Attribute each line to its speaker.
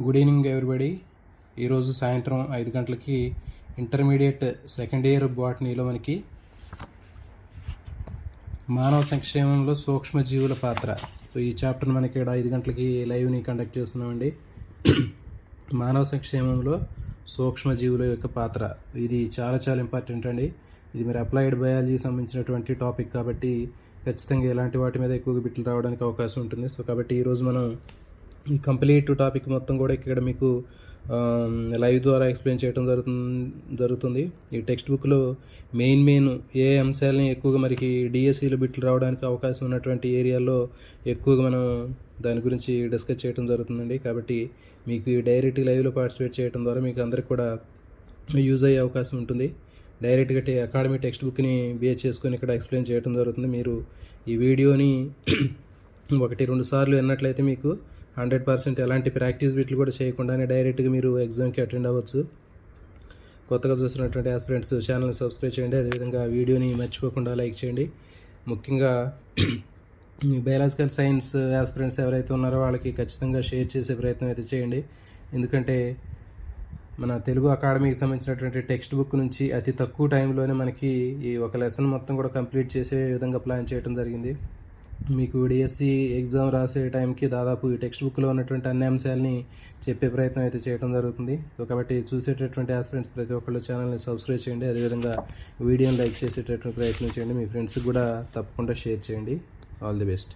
Speaker 1: Good evening everybody ఈరోజు సాయంత్రం ఐదు గంటలకి ఇంటర్మీడియట్ సెకండ్ ఇయర్ బాటనీలో మనకి మానవ సంక్షేమంలో సూక్ష్మజీవుల పాత్ర. సో ఈ చాప్టర్ మనకి ఇక్కడ ఐదు గంటలకి లైవ్ని కండక్ట్ చేస్తున్నామండి. మానవ సంక్షేమంలో సూక్ష్మజీవుల యొక్క పాత్ర. ఇది చాలా చాలా ఇంపార్టెంట్ అండి. ఇది మీరు అప్లైడ్ బయాలజీ సంబంధించినటువంటి టాపిక్ కాబట్టి ఖచ్చితంగా ఇలాంటి వాటి మీద ఎక్కువగా బిట్లు రావడానికి అవకాశం ఉంటుంది. సో కాబట్టి ఈరోజు మనం ఈ కంప్లీట్ టాపిక్ మొత్తం కూడా ఇక్కడ మీకు లైవ్ ద్వారా ఎక్స్ప్లెయిన్ చేయడం జరుగుతుంది జరుగుతుంది. ఈ టెక్స్ట్ బుక్లో మెయిన్ మెయిన్ ఏ అంశాలని ఎక్కువగా మనకి డిఎస్సిలో బిట్లు రావడానికి అవకాశం ఉన్నటువంటి ఏరియాల్లో ఎక్కువగా మనం దాని గురించి డిస్కస్ చేయడం జరుగుతుందండి. కాబట్టి మీకు ఈ డైరెక్ట్ లైవ్లో పార్టిసిపేట్ చేయడం ద్వారా మీకు అందరికి కూడా యూజ్ అయ్యే అవకాశం ఉంటుంది. డైరెక్ట్గా అకాడమీ టెక్స్ట్ బుక్ని బిహెచ్ చేసుకొని ఇక్కడ ఎక్స్ప్లెయిన్ చేయడం జరుగుతుంది. మీరు ఈ వీడియోని ఒకటి రెండు సార్లు విన్నట్లయితే మీకు హండ్రెడ్ పర్సెంట్ ఎలాంటి ప్రాక్టీస్ బిట్లు కూడా చేయకుండానే డైరెక్ట్గా మీరు ఎగ్జామ్కి అటెండ్ అవ్వచ్చు. కొత్తగా చూస్తున్నటువంటి ఆస్పిరెంట్స్ ఛానల్ని సబ్స్క్రైబ్ చేయండి. అదేవిధంగా వీడియోని మర్చిపోకుండా లైక్ చేయండి. ముఖ్యంగా బయాలజికల్ సైన్స్ ఆస్పిరెంట్స్ ఎవరైతే ఉన్నారో వాళ్ళకి ఖచ్చితంగా షేర్ చేసే ప్రయత్నం అయితే చేయండి. ఎందుకంటే మన తెలుగు అకాడమీకి సంబంధించినటువంటి టెక్స్ట్ బుక్ నుంచి అతి తక్కువ టైంలోనే మనకి ఈ ఒక లెసన్ మొత్తం కూడా కంప్లీట్ చేసే విధంగా ప్లాన్ చేయడం జరిగింది. మీకు డిఎస్సి ఎగ్జామ్ రాసే టైంకి దాదాపు ఈ టెక్స్ట్ బుక్లో ఉన్నటువంటి అన్ని అంశాలని చెప్పే ప్రయత్నం అయితే చేయడం జరుగుతుంది. కాబట్టి చూసేటటువంటి ఆస్పిరెంట్స్ ప్రతి ఒక్కళ్ళు ఛానల్ని సబ్స్క్రైబ్ చేయండి. అదేవిధంగా వీడియోని లైక్ చేసేటటువంటి ప్రయత్నం చేయండి. మీ ఫ్రెండ్స్కి కూడా తప్పకుండా షేర్ చేయండి. All the best